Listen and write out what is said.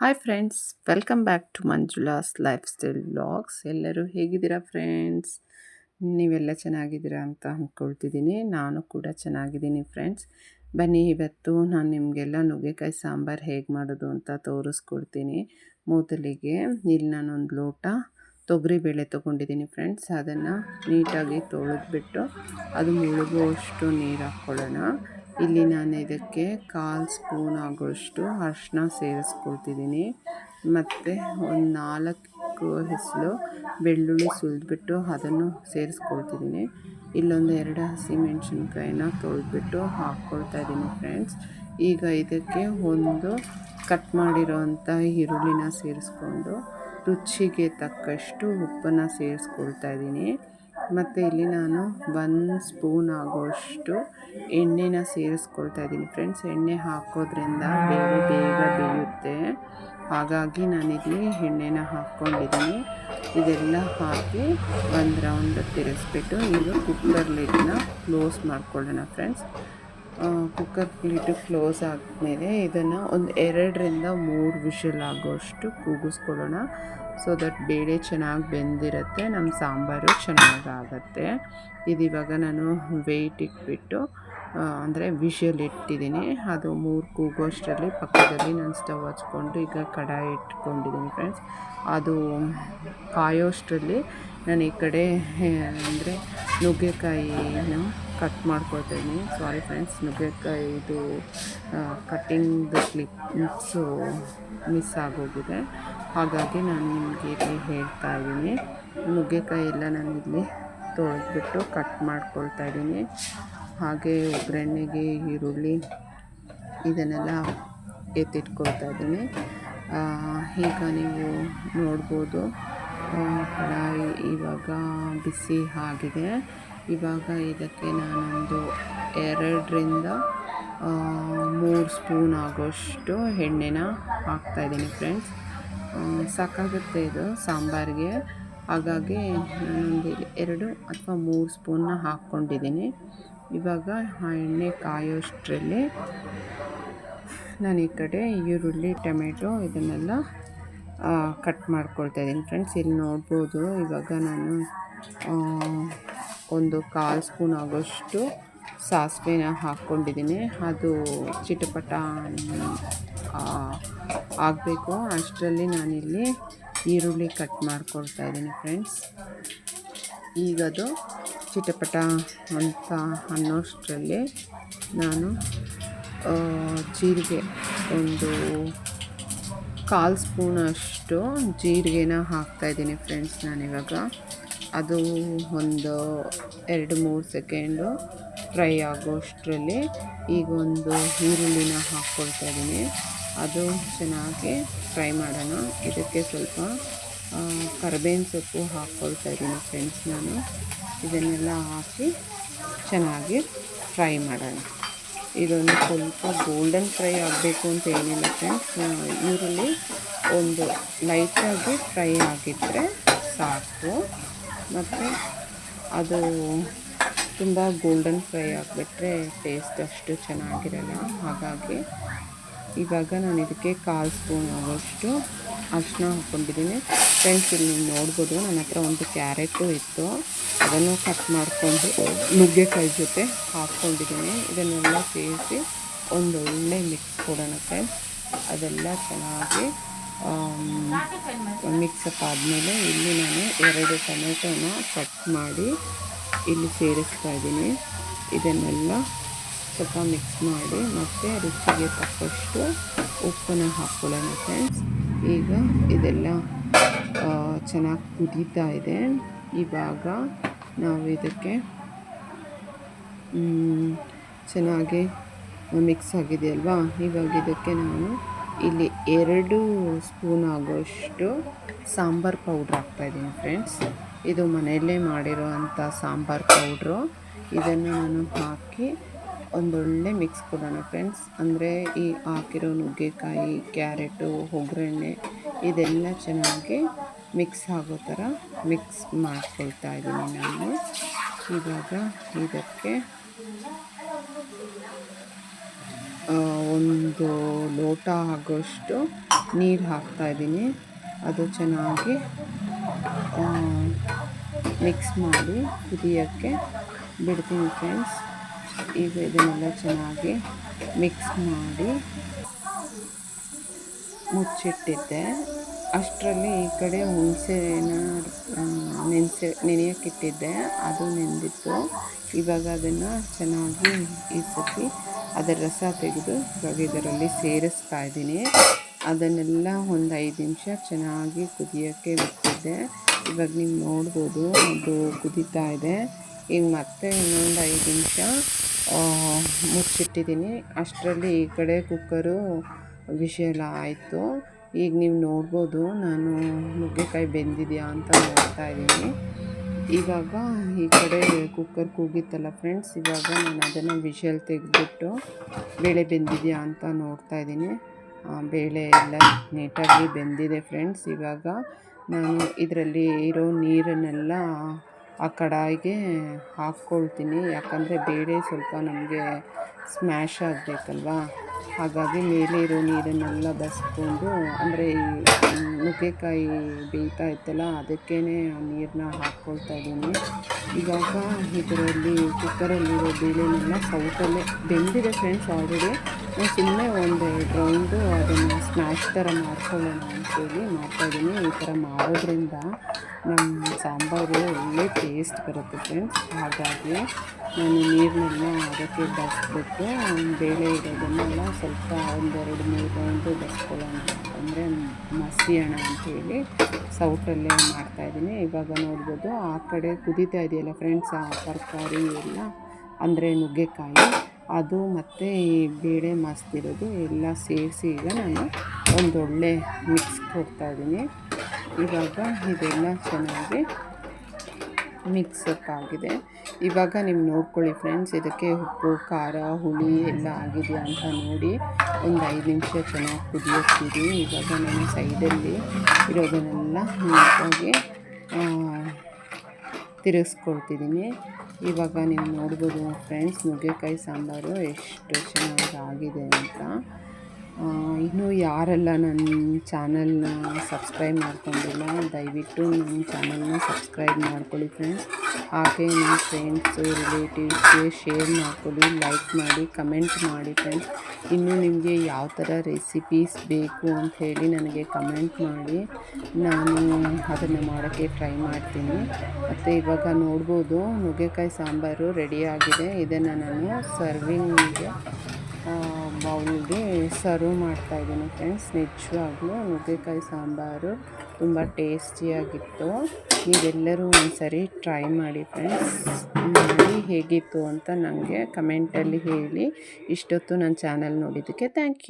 Hi friends welcome back to Manjula's lifestyle vlogs ಎಲ್ಲರೂ ಹೇಗಿದ್ದೀರಾ friends ನೀವೆಲ್ಲ ಚೆನ್ನಾಗಿದ್ದೀರಾ ಅಂತ ಅಂದ್ಕೊಳ್ತಿದ್ದೀನಿ. ನಾನು ಕೂಡ ಚೆನ್ನಾಗಿದ್ದೀನಿ ಫ್ರೆಂಡ್ಸ್ ಬನ್ನಿ, ಇವತ್ತು ನಾನು ನಿಮಗೆಲ್ಲ ನುಗ್ಗೆಕಾಯಿ ಸಾಂಬಾರು ಹೇಗೆ ಮಾಡೋದು ಅಂತ ತೋರಿಸ್ಕೊಡ್ತೀನಿ. ಮೊದಲಿಗೆ ಇಲ್ಲಿ ನಾನೊಂದು ಲೋಟ ತೊಗರಿಬೇಳೆ ತೊಗೊಂಡಿದ್ದೀನಿ ಫ್ರೆಂಡ್ಸ್ ಅದನ್ನು ನೀಟಾಗಿ ತೊಳೆದ್ಬಿಟ್ಟು ಅದು ಮುಳುಗುವಷ್ಟು ನೀರು ಹಾಕ್ಕೊಳ್ಳೋಣ. ಇಲ್ಲಿ ನಾನು ಇದಕ್ಕೆ ಕಾಲು ಸ್ಪೂನ್ ಆಗೋಷ್ಟು ಅರಿಶಿನ ಸೇರಿಸ್ಕೊಳ್ತಿದ್ದೀನಿ. ಮತ್ತು ಒಂದು ನಾಲ್ಕು ಹೆಸರು ಬೆಳ್ಳುಳ್ಳಿ ಸುಲಿದ್ಬಿಟ್ಟು ಅದನ್ನು ಸೇರಿಸ್ಕೊಳ್ತಿದ್ದೀನಿ. ಇಲ್ಲೊಂದು ಎರಡು ಹಸಿಮೆಣ್ಸಿನ್ಕಾಯಿನ ತೊಳೆದ್ಬಿಟ್ಟು ಹಾಕ್ಕೊಳ್ತಾ ಇದ್ದೀನಿ ಫ್ರೆಂಡ್ಸ್. ಈಗ ಇದಕ್ಕೆ ಒಂದು ಕಟ್ ಮಾಡಿರೋವಂಥ ಈರುಳ್ಳಿನ ಸೇರಿಸ್ಕೊಂಡು ರುಚಿಗೆ ತಕ್ಕಷ್ಟು ಉಪ್ಪನ್ನು ಸೇರಿಸ್ಕೊಳ್ತಾ ಇದ್ದೀನಿ. ಮತ್ತು ಇಲ್ಲಿ ನಾನು ಒಂದು ಸ್ಪೂನ್ ಆಗೋಷ್ಟು ಎಣ್ಣೆನ ಸೇರಿಸ್ಕೊಳ್ತಾ ಇದ್ದೀನಿ. ಫ್ರೆಂಡ್ಸ್ ಎಣ್ಣೆ ಹಾಕೋದ್ರಿಂದ ಬೇಗ ಬೇಗ ಬೇಯುತ್ತೆ. ಹಾಗಾಗಿ ನಾನಿಲ್ಲಿ ಎಣ್ಣೆನ ಹಾಕ್ಕೊಂಡಿದ್ದೀನಿ ಇದೆಲ್ಲ ಹಾಕಿ ಒಂದು ರೌಂಡ್ ತಿರುಗಿಸ್ಬಿಟ್ಟು ಇದು ಕುಕ್ಕರ್ ಲಿಡ್ನ ಕ್ಲೋಸ್ ಮಾಡ್ಕೊಳ್ಳೋಣ ಫ್ರೆಂಡ್ಸ್ ಕುಕ್ಕರ್ ಪ್ಲೇಟು ಕ್ಲೋಸ್ ಆದಮೇಲೆ ಇದನ್ನು ಒಂದು ಎರಡರಿಂದ ಮೂರು ವಿಷಲ್ ಆಗೋಷ್ಟು ಕೂಗಿಸ್ಕೊಡೋಣ. ಸೊ ದಟ್ ಬೇಳೆ ಚೆನ್ನಾಗಿ ಬೆಂದಿರುತ್ತೆ ನಮ್ಮ ಸಾಂಬಾರು ಚೆನ್ನಾಗಾಗತ್ತೆ. ಇದು ಇವಾಗ ನಾನು ವೆಯ್ಟ್ ಇಟ್ಬಿಟ್ಟು ಅಂದರೆ ವಿಷಲ್ ಇಟ್ಟಿದ್ದೀನಿ. ಅದು ಮೂರು ಕೂಗೋಷ್ಟರಲ್ಲಿ ಪಕ್ಕದಲ್ಲಿ ನಾನು ಸ್ಟವ್ ಹಚ್ಕೊಂಡು ಈಗ ಕಡಾಯಿ ಇಟ್ಕೊಂಡಿದ್ದೀನಿ ಫ್ರೆಂಡ್ಸ್ ಅದು ಕಾಯೋಷ್ಟರಲ್ಲಿ ನಾನು ಈ ಕಡೆ ಅಂದರೆ ನುಗ್ಗೆಕಾಯಿನ ಕಟ್ ಮಾಡ್ಕೊಳ್ತೀನಿ ಸಾರಿ ಫ್ರೆಂಡ್ಸ್ ನುಗ್ಗೆಕಾಯಿದು ಕಟ್ಟಿಂಗ್ ಕ್ಲಿಪ್ಸು ಮಿಸ್ ಆಗೋಗಿದೆ. ಹಾಗಾಗಿ ನಾನು ನಿಮಗೆ ಇಲ್ಲಿ ಹೇಳ್ತಾ ಇದ್ದೀನಿ. ನುಗ್ಗೆಕಾಯಿ ಎಲ್ಲ ನಾನು ಇಲ್ಲಿ ತೊಳೆದ್ಬಿಟ್ಟು ಕಟ್ ಮಾಡ್ಕೊಳ್ತಾ ಇದ್ದೀನಿ. ಹಾಗೆ ಒಗ್ಗರಣೆಗೆ ಈರುಳ್ಳಿ ಇದನ್ನೆಲ್ಲ ಎತ್ತಿಟ್ಕೊಳ್ತಾ ಇದ್ದೀನಿ. ಈಗ ನೀವು ನೋಡ್ಬೋದು ಕಡಾಯಿ ಇವಾಗ ಬಿಸಿ ಆಗಿದೆ. ಇವಾಗ ಇದಕ್ಕೆ ನಾನೊಂದು ಎರಡರಿಂದ ಮೂರು ಸ್ಪೂನ್ ಆಗೋಷ್ಟು ಎಣ್ಣೆನ ಹಾಕ್ತಾಯಿದ್ದೀನಿ ಫ್ರೆಂಡ್ಸ್. ಸಾಕಾಗುತ್ತೆ ಇದು ಸಾಂಬಾರಿಗೆ. ಹಾಗಾಗಿ ನಾನೊಂದು ಎರಡು ಅಥವಾ ಮೂರು ಸ್ಪೂನ್ನ ಹಾಕ್ಕೊಂಡಿದ್ದೀನಿ. ಇವಾಗ ಆ ಎಣ್ಣೆ ಕಾಯೋಷ್ಟರಲ್ಲಿ ನಾನು ಈ ಕಡೆ ಈರುಳ್ಳಿ, ಟೊಮೆಟೊ ಇದನ್ನೆಲ್ಲ ಕಟ್ ಮಾಡ್ಕೊಳ್ತಾ ಇದ್ದೀನಿ. ಫ್ರೆಂಡ್ಸ್, ಇಲ್ಲಿ ನೋಡ್ಬೋದು, ಇವಾಗ ನಾನು ಒಂದು ಕಾಲು ಸ್ಪೂನ್ ಆಗೋಷ್ಟು ಸಾಸಿವೆನ ಹಾಕ್ಕೊಂಡಿದ್ದೀನಿ. ಅದು ಚಿಟಪಟ ಆಗಬೇಕು. ಅಷ್ಟರಲ್ಲಿ ನಾನಿಲ್ಲಿ ಈರುಳ್ಳಿ ಕಟ್ ಮಾಡ್ಕೊಳ್ತಾ ಇದ್ದೀನಿ, ಫ್ರೆಂಡ್ಸ್. ಈಗದು ಚಿಟಪಟ ಅಂತ ಅನ್ನೋಷ್ಟರಲ್ಲಿ ನಾನು ಜೀರಿಗೆ ಒಂದು ಕಾಲು ಸ್ಪೂನಷ್ಟು ಜೀರಿಗೆನ ಹಾಕ್ತಾಯಿದ್ದೀನಿ ಫ್ರೆಂಡ್ಸ್ ನಾನಿವಾಗ. ಅದು ಒಂದು ಎರಡು ಮೂರು ಸೆಕೆಂಡು ಫ್ರೈ ಆಗೋಷ್ಟರಲ್ಲಿ ಈಗ ಒಂದು ಈರುಳ್ಳಿನ ಹಾಕ್ಕೊಳ್ತಾ ಇದ್ದೀನಿ. ಅದು ಚೆನ್ನಾಗಿ ಫ್ರೈ ಮಾಡೋಣ. ಇದಕ್ಕೆ ಸ್ವಲ್ಪ ಕರಿಬೇವಿನ ಸೊಪ್ಪು ಹಾಕ್ಕೊಳ್ತಾ ಇದ್ದೀನಿ ಫ್ರೆಂಡ್ಸ್ ನಾನು. ಇದನ್ನೆಲ್ಲ ಹಾಕಿ ಚೆನ್ನಾಗಿ ಫ್ರೈ ಮಾಡೋಣ. ಇದೊಂದು ಸ್ವಲ್ಪ ಗೋಲ್ಡನ್ ಫ್ರೈ ಆಗಬೇಕು ಅಂತ ಏನಿಲ್ಲ ಫ್ರೆಂಡ್ಸ್ ಈರುಳ್ಳಿ ಒಂದು ಲೈಟಾಗಿ ಫ್ರೈ ಆಗಿದ್ದರೆ ಸಾಕು. ಮತ್ತು ಅದು ತುಂಬ ಗೋಲ್ಡನ್ ಫ್ರೈ ಆಗಿಬಿಟ್ರೆ ಟೇಸ್ಟ್ ಅಷ್ಟು ಚೆನ್ನಾಗಿರಲ್ಲ. ಹಾಗಾಗಿ ಇವಾಗ ನಾನು ಇದಕ್ಕೆ ಕಾಲು ಸ್ಪೂನ್ ಆಗೋಷ್ಟು ಅರಿಶಿನ ಹಾಕ್ಕೊಂಡಿದ್ದೀನಿ. ಫ್ರೆಂಡ್ಸ್ ಇಲ್ಲಿ ನೀವು ನೋಡ್ಬೋದು ನನ್ನ ಹತ್ರ ಒಂದು ಕ್ಯಾರೆಟು ಇತ್ತು. ಅದನ್ನು ಕಟ್ ಮಾಡಿಕೊಂಡು ನುಗ್ಗೆಕಾಯಿ ಜೊತೆ ಹಾಕ್ಕೊಂಡಿದ್ದೀನಿ. ಇದನ್ನೆಲ್ಲ ಸೇರಿಸಿ ಒಂದು ಒಳ್ಳೆ ಮಿಕ್ಸ್ ಕೊಡೋಣ ಫ್ರೆಂಡ್ಸ್ ಅದೆಲ್ಲ ಚೆನ್ನಾಗಿ ಮಿಕ್ಸಪ್ ಆದಮೇಲೆ ಇಲ್ಲಿ ನಾನು ಎರಡು ಟೊಮೆಟೊನ ಕಟ್ ಮಾಡಿ ಇಲ್ಲಿ ಸೇರಿಸ್ತಾ ಇದ್ದೀನಿ. ಇದನ್ನೆಲ್ಲ ಸ್ವಲ್ಪ ಮಿಕ್ಸ್ ಮಾಡಿ ಮತ್ತು ರುಚಿಗೆ ತಕ್ಕಷ್ಟು ಉಪ್ಪನ್ನು ಹಾಕ್ಕೊಳ್ಳೋಣ ಫ್ರೆಂಡ್ಸ್ ಈಗ ಇದೆಲ್ಲ ಚೆನ್ನಾಗಿ ಕುದೀತಾ ಇದೆ. ಇವಾಗ ನಾವು ಇದಕ್ಕೆ ಚೆನ್ನಾಗಿ ಮಿಕ್ಸ್ ಆಗಿದೆ ಅಲ್ವಾ? ಇವಾಗ ಇದಕ್ಕೆ ನಾನು ಇಲ್ಲಿ ಎರಡು ಸ್ಪೂನ್ ಆಗೋಷ್ಟು ಸಾಂಬಾರು ಪೌಡ್ರ್ ಹಾಕ್ತಾಯಿದ್ದೀನಿ ಫ್ರೆಂಡ್ಸ್. ಇದು ಮನೆಯಲ್ಲೇ ಮಾಡಿರೋ ಸಾಂಬಾರು ಪೌಡ್ರು. ಇದನ್ನು ನಾನು ಹಾಕಿ ಒಂದೊಳ್ಳೆ ಮಿಕ್ಸ್ ಕೊಡೋಣ ಫ್ರೆಂಡ್ಸ್ ಅಂದರೆ ಈ ಹಾಕಿರೋ ನುಗ್ಗೆಕಾಯಿ, ಕ್ಯಾರೆಟು, ಒಗ್ಗರಣೆ ಇದೆಲ್ಲ ಚೆನ್ನಾಗಿ ಮಿಕ್ಸ್ ಆಗೋ ಥರ ಮಿಕ್ಸ್ ಮಾಡ್ಕೊಳ್ತಾ ಇದ್ದೀನಿ ನಾನು. ಇವಾಗ ಇದಕ್ಕೆ ಒಂದು ಲೋಟ ಆಗೋಷ್ಟು ನೀರು ಹಾಕ್ತಾಯಿದ್ದೀನಿ ಅದು ಚೆನ್ನಾಗಿ ಮಿಕ್ಸ್ ಮಾಡಿ ಕುದಿಯೋಕ್ಕೆ ಬಿಡ್ತೀನಿ ಫ್ರೆಂಡ್ಸ್ ಈಗ ಇದನ್ನೆಲ್ಲ ಚೆನ್ನಾಗಿ ಮಿಕ್ಸ್ ಮಾಡಿ ಮುಚ್ಚಿಟ್ಟಿದ್ದೆ. ಅಷ್ಟರಲ್ಲಿ ಈ ಕಡೆ ಹುಣಸೆನ ನೆನೆಸಿ, ನೆನೆಯೋಕ್ಕಿಟ್ಟಿದ್ದೆ. ಅದು ನೆಂದಿತ್ತು. ಇವಾಗ ಅದನ್ನು ಚೆನ್ನಾಗಿ ಈ ಸತಿ ಅದರ ರಸ ತೆಗೆದು ಇವಾಗ ಇದರಲ್ಲಿ ಸೇರಿಸ್ತಾ ಇದ್ದೀನಿ. ಅದನ್ನೆಲ್ಲ ಒಂದು ಐದು ನಿಮಿಷ ಚೆನ್ನಾಗಿ ಕುದಿಯೋಕ್ಕೆ ಬಿಟ್ಟಿದ್ದೆ. ಇವಾಗ ನೀವು ನೋಡ್ಬೋದು ಅದು ಕುದೀತಾ ಇದೆ. ಈಗ ಮತ್ತೆ ಇನ್ನೊಂದು ಐದು ನಿಮಿಷ. ಮುಚ್ಚಿಟ್ಟಿದ್ದೀನಿ. ಅಷ್ಟರಲ್ಲಿ ಈ ಕಡೆ ಕುಕ್ಕರು ವಿಷಯಲ್ಲ ಆಯಿತು. ಈಗ ನೀವು ನೋಡ್ಬೋದು ನಾನು ನುಗ್ಗೆಕಾಯಿ ಬೆಂದಿದೆಯಾ ಅಂತ ನೋಡ್ತಾ ಇದ್ದೀನಿ. ಇವಾಗ ಈ ಕಡೆ ಕುಕ್ಕರ್ ಕೂಗಿತ್ತಲ್ಲ ಫ್ರೆಂಡ್ಸ್, ಇವಾಗ ನಾನು ಅದನ್ನು ವಿಷಲ್ ತೆಗೆದ್ಬಿಟ್ಟು ಬೇಳೆ ಬೆಂದಿದೆಯಾ ಅಂತ ನೋಡ್ತಾ ಇದ್ದೀನಿ. ಬೇಳೆ ಎಲ್ಲ ನೀಟಾಗಿ ಬೆಂದಿದೆ ಫ್ರೆಂಡ್ಸ್. ಇವಾಗ ನಾನು ಇದರಲ್ಲಿ ಇರೋ ನೀರನ್ನೆಲ್ಲ ಆ ಕಡಾಯಿಗೆ ಹಾಕ್ಕೊಳ್ತೀನಿ. ಯಾಕಂದರೆ ಬೇಳೆ ಸ್ವಲ್ಪ ನಮಗೆ ಸ್ಮ್ಯಾಶ್ ಆಗಬೇಕಲ್ವಾ? ಹಾಗಾಗಿ ಮೇಲೆ ಇರೋ ನೀರನ್ನೆಲ್ಲ ಬಸ್ಕೊಂಡು, ಅಂದರೆ ಈ ನುಗ್ಗೆಕಾಯಿ ಬೇಯ್ತಾ ಇತ್ತಲ್ಲ ಅದಕ್ಕೇ ನೀರನ್ನ ಹಾಕ್ಕೊಳ್ತಾ ಇದ್ದೀನಿ. ಇವಾಗ ಇದರಲ್ಲಿ ಕುಕ್ಕರಲ್ಲಿರೋ ಬೇಳೆನೆಲ್ಲ ಸೌಟಲ್ಲೇ ಬೆಂದಿದೆ ಫ್ರೆಂಡ್ಸ್ ಆಲ್ರೆಡಿ ನಾನು ಸುಮ್ಮನೆ ಒಂದು ರೌಂಡು ಅದನ್ನು ಸ್ಮ್ಯಾಶ್ ಥರ ಮಾಡ್ಕೊಳ್ಳೋಣ ಅಂತೇಳಿ ಮಾಡ್ತಾಯಿದ್ದೀನಿ ಈ ಥರ ಮಾಡೋದ್ರಿಂದ ನಮ್ಮ ಸಾಂಬಾರು ಒಳ್ಳೆ ಟೇಸ್ಟ್ ಬರುತ್ತೆ ಫ್ರೆಂಡ್ಸ್ ಹಾಗಾಗಿ ನಾನು ನೀರನ್ನೆಲ್ಲ ಅದಕ್ಕೆ ಬಸ್ಬಿಟ್ಟು ಬೇಳೆ ಇರೋದನ್ನೆಲ್ಲ ಸ್ವಲ್ಪ ಒಂದೆರಡು ಮೂರು ರೌಂಡು ಬಸ್ಕೊಳ್ಳೋಣ ಅಂದರೆ ಮಸಿಯೋಣ ಅಂಥೇಳಿ ಸೌಟಲ್ಲೇ ಮಾಡ್ತಾಯಿದ್ದೀನಿ ಇವಾಗ ನೋಡ್ಬೋದು ಆ ಕಡೆ ಕುದೀತಾ ಇದೆಯಲ್ಲ ಫ್ರೆಂಡ್ಸ್, ಆ ತರಕಾರಿ ಎಲ್ಲ, ಅಂದರೆ ನುಗ್ಗೆಕಾಯಿ, ಅದು ಮತ್ತು ಈ ಬೇಳೆ ಮಸ್ತಿರೋದು ಎಲ್ಲ ಸೇರಿಸಿ ಈಗ ನಾನು ಒಂದೊಳ್ಳೆ ಮಿಕ್ಸ್ ಕೊಡ್ತಾಯಿದ್ದೀನಿ ಇವಾಗ ಇದೆಲ್ಲ ಚೆನ್ನಾಗಿ ಮಿಕ್ಸಪ್ ಆಗಿದೆ. ಇವಾಗ ನೀವು ನೋಡ್ಕೊಳ್ಳಿ ಫ್ರೆಂಡ್ಸ್, ಇದಕ್ಕೆ ಉಪ್ಪು, ಖಾರ, ಹುಳಿ ಎಲ್ಲ ಆಗಿದೆಯಾ ಅಂತ ನೋಡಿ ಒಂದು ಐದು ನಿಮಿಷ ಚೆನ್ನಾಗಿ ಕುದಿಯುತ್ತೀರಿ ಇವಾಗ ನಾನು ಸೈಡಲ್ಲಿ ಇರೋದನ್ನೆಲ್ಲ ನೀಟಾಗಿ ತಿರುಗಿಸ್ಕೊಳ್ತಿದ್ದೀನಿ. ಇವಾಗ ನೀವು ನೋಡ್ಬೋದು ಫ್ರೆಂಡ್ಸ್, ನುಗ್ಗೆಕಾಯಿ ಸಾಂಬಾರು ಎಷ್ಟು ಚೆನ್ನಾಗಿ ಆಗಿದೆ ಅಂತ. ಇನ್ನೂ ಯಾರೆಲ್ಲ ನನ್ನ ಚಾನಲ್ನ ಸಬ್ಸ್ಕ್ರೈಬ್ ಮಾಡ್ಕೊಂಡಿಲ್ಲ, ದಯವಿಟ್ಟು ನನ್ನ ಚಾನಲ್ನ ಸಬ್ಸ್ಕ್ರೈಬ್ ಮಾಡ್ಕೊಳ್ಳಿ ಫ್ರೆಂಡ್ಸ್ ಹಾಗೆ ನಿಮ್ಮ ಫ್ರೆಂಡ್ಸು ರಿಲೇಟಿವ್ಸ್ಗೆ ಶೇರ್ ಮಾಡ್ಕೊಳ್ಳಿ ಲೈಕ್ ಮಾಡಿ ಕಮೆಂಟ್ ಮಾಡಿ ಫ್ರೆಂಡ್ಸ್ ಇನ್ನೂ ನಿಮಗೆ ಯಾವ ಥರ ರೆಸಿಪೀಸ್ ಬೇಕು ಅಂತ ಹೇಳಿ ನನಗೆ ಕಮೆಂಟ್ ಮಾಡಿ. ನಾನು ಅದನ್ನು ಮಾಡೋಕ್ಕೆ ಟ್ರೈ ಮಾಡ್ತೀನಿ. ಮತ್ತು ಇವಾಗ ನೋಡ್ಬೋದು, ನುಗ್ಗೆಕಾಯಿ ಸಾಂಬಾರು ರೆಡಿಯಾಗಿದೆ ಇದನ್ನು ನಾನು ಸರ್ವಿಂಗ್ಗೆ ಬೌಲ್ಗೆ ಸರ್ವ್ ಮಾಡ್ತಾ ಇದ್ದೀನಿ ಫ್ರೆಂಡ್ಸ್ ನಿಜವಾಗ್ಲೂ ನುಗ್ಗೆಕಾಯಿ ಸಾಂಬಾರು ತುಂಬ ಟೇಸ್ಟಿಯಾಗಿತ್ತು. ನೀವೆಲ್ಲರೂ ಒಂದು ಸರಿ ಟ್ರೈ ಮಾಡಿ ಫ್ರೆಂಡ್ಸ್ ಮಾಡಿ ಹೇಗಿತ್ತು ಅಂತ ನನಗೆ ಕಮೆಂಟಲ್ಲಿ ಹೇಳಿ. ಇಷ್ಟೊತ್ತು ನನ್ನ ಚಾನಲ್ ನೋಡಿದ್ದಕ್ಕೆ ಥ್ಯಾಂಕ್ ಯು